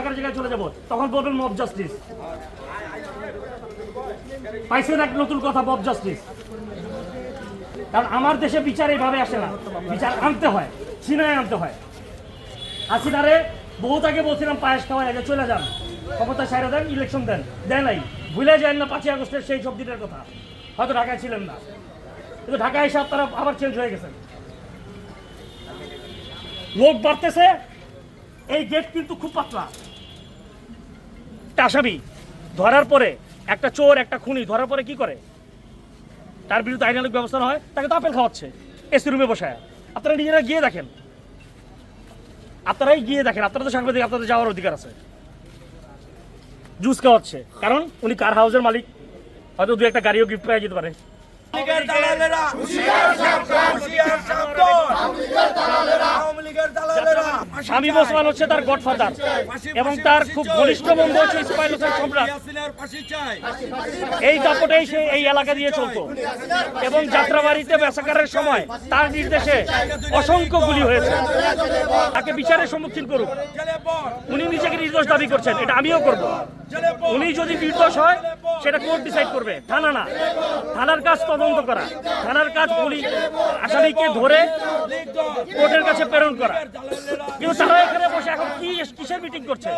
থাকার জায়গায় চলে যাব, তখন বলবেন মব জাস্টিস পাইছেন এক নতুন কথা মব জাস্টিস কারণ আমার দেশে বিচার এইভাবে আসে না। বিচার আনতে হয়, সিনায় আনতে হয়। হাসিনারে বহুত আগে বলছিলাম, পায়েস খাওয়াই আগে চলে যান। ক্ষমতা সাইরা দেন ইলেকশন দেন। দেন নাই। ভুলে যায় না পাঁচই আগস্টের সেই সব দিনের কথা। হয়তো ঢাকায় ছিলেন না। কিন্তু ঢাকায় এসে আপনারা আবার চেঞ্জ হয়ে গেছেন। লোক বাড়তেছে, এই গেট কিন্তু খুব পাতলা। একটা আসামি। ধরার পরে একটা চোর, একটা খুনি, ধরার পরে কি করে? তার বিরুদ্ধে আইনানুক ব্যবস্থা হয়, তাকে তো আপেল খাওয়াচ্ছে এসি রুমে বসায় আপনারা নিজেরা গিয়ে দেখেন। আপনারাই গিয়ে দেখেন, আপনারা তো সাংবাদিক, আপনাদের যাওয়ার অধিকার আছে। জুস খাওয়াচ্ছে, কারণ উনি কার হাউসের মালিক? হয়তো দু একটা গাড়িও গিফট পেয়ে যেতে পারে। দালালেরা। স্বামী ওসমান হচ্ছে তার গডফাদার এবং তার খুব ঘনিষ্ঠ বন্ধু হচ্ছে ইসমাইল হোসেন সম্রাট। এই দাপটেই সে এই এলাকা দিয়ে চলতো। এবং যাত্রাবাড়িতে বেসাকারের সময় তার নির্দেশে অসংখ্য গুলি হয়েছে। তাকে বিচারের সম্মুখীন করুক। উনি নিজেকে নির্দোষ দাবি করছেন, এটা আমিও করব। উনি যদি নির্দোষ হয়, সেটা কোর্ট ডিসাইড করবে। থানা না। থানার কাজ তদন্ত করা। থানার কাজ পুলিশ, আসামিকে ধরে কোর্টের কাছে প্রেরণ করা। কিন্তু তারা এখানে বসে এখন কি, কিসের মিটিং করছে?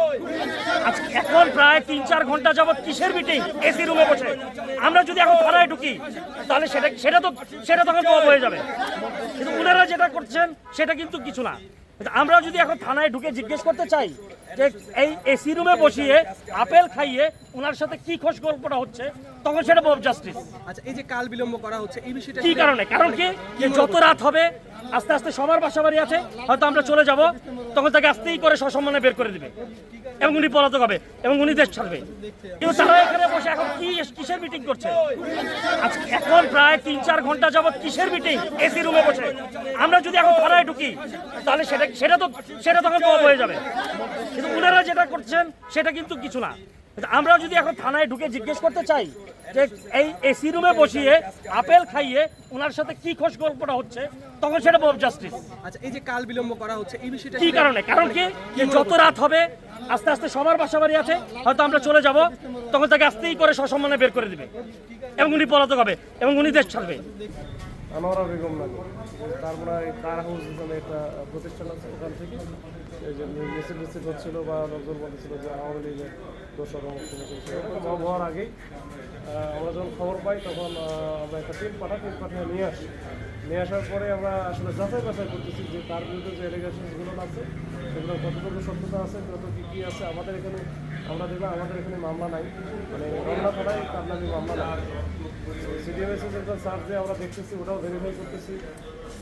আজকে এখন প্রায় তিন, চার ঘণ্টা যাবত কিসের মিটিং এসি রুমে বসে। আমরা যদি এখন থানায় ঢুকি, তাহলে সেটা সেটা তো, সেটা তখন হয়ে যাবে। কিন্তু ওনারা যেটা করছেন, সেটা কিন্তু কিছু না। কিন্তু আমরা যদি এখন থানায় ঢুকে জিজ্ঞেস করতে চাই যে এই এসি রুমে বসিয়ে আপেল খাইয়ে ওনার সাথে কি খোঁজ গল্পটা হচ্ছে তখন সেটা বব জাস্টিস আচ্ছা এই যে কাল বিলম্ব করা হচ্ছে এই বিষয়টা কি কারণে? কারণ কি? যে যত রাত হবে আস্তে আস্তে সবার বাসা বাড়ি আছে হয়তো আমরা চলে যাব তখন তাকে আস্তেই করে সসম্মানে বের করে দিবে। এবং উনি পলাতক হবে, এবং উনি দেশ ছাড়বে। কিন্তু তারা এখানে বসে এখন কি কিসের মিটিং করছে? এখন প্রায় তিন, চার ঘণ্টা যাবৎ কিসের মিটিং এসি রুমে বসে। আমরা যদি এখন থানায় ঢুকি, তাহলে সেটা সেটা তো সেটা তখন হয়ে যাবে। কিন্তু উনারা যেটা করছেন, সেটা কিন্তু কিছু না। আমরা যদি এখন থানায় ঢুকে জিজ্ঞেস করতে চাই যে এই এসি রুমে বসিয়ে আপেল খাইয়ে ওনার সাথে কি খোঁজ গল্পটা হচ্ছে তখন সেটা বব জাস্টিস আচ্ছা এই যে কাল বিলম্ব করা হচ্ছে এই বিষয়টা কি কারণে? কারণ কি? যে যত রাত হবে আস্তে আস্তে সবার বাসা বাড়ি আছে হয়তো আমরা চলে যাব তখন তাকে আস্তেই করে সসম্মানে বের করে দিবে। এবং উনি পলাতক হবে এবং উনি দেশ ছাড়বে। আনোয়ারা বেগম নাকি তারপরে এই কার হাউস নামে একটা প্রতিষ্ঠান আছে ওখান থেকে। এই যে মিছিল মিছিল হচ্ছিল বা লোকজন বলতেছিল যে আওয়ামী লীগের জব হওয়ার আগেই আমরা যখন খবর পাই তখন আমরা একটা টিম পাঠাই, টিম পাঠিয়ে নিয়ে আসি। নিয়ে আসার পরে আমরা আসলে যাচাই বাছাই করতেছি যে তার বিরুদ্ধে যে এলিগেশনসগুলো আছে সেগুলো কতটুকু সত্যতা আছে কত কী কী আছে, আমাদের এখানে আমরা দেখলাম আমাদের এখানে মামলা নাই। মানে রমনা থানায় কাবলামি মামলা নাই। সিডিএমএস এর একটা সার্চ দিয়ে আমরা দেখতেছি, ওটাও ভেরিফাই করতেছি।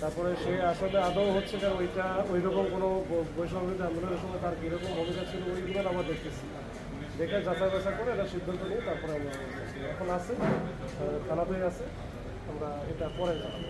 তারপরে সে আসলে আদৌ হচ্ছে যে ওইটা ওই রকম কোনো বৈষম্য আন্দোলনের সময় তার কীরকম ভূমিকা ছিল ওইগুলো আমরা দেখতেছি। দেখে যাচাই বাছাই করে এটা সিদ্ধান্ত নিয়ে তারপরে আমরা এখন আছে থানাতেই আছে, আমরা এটা পরে জানাব।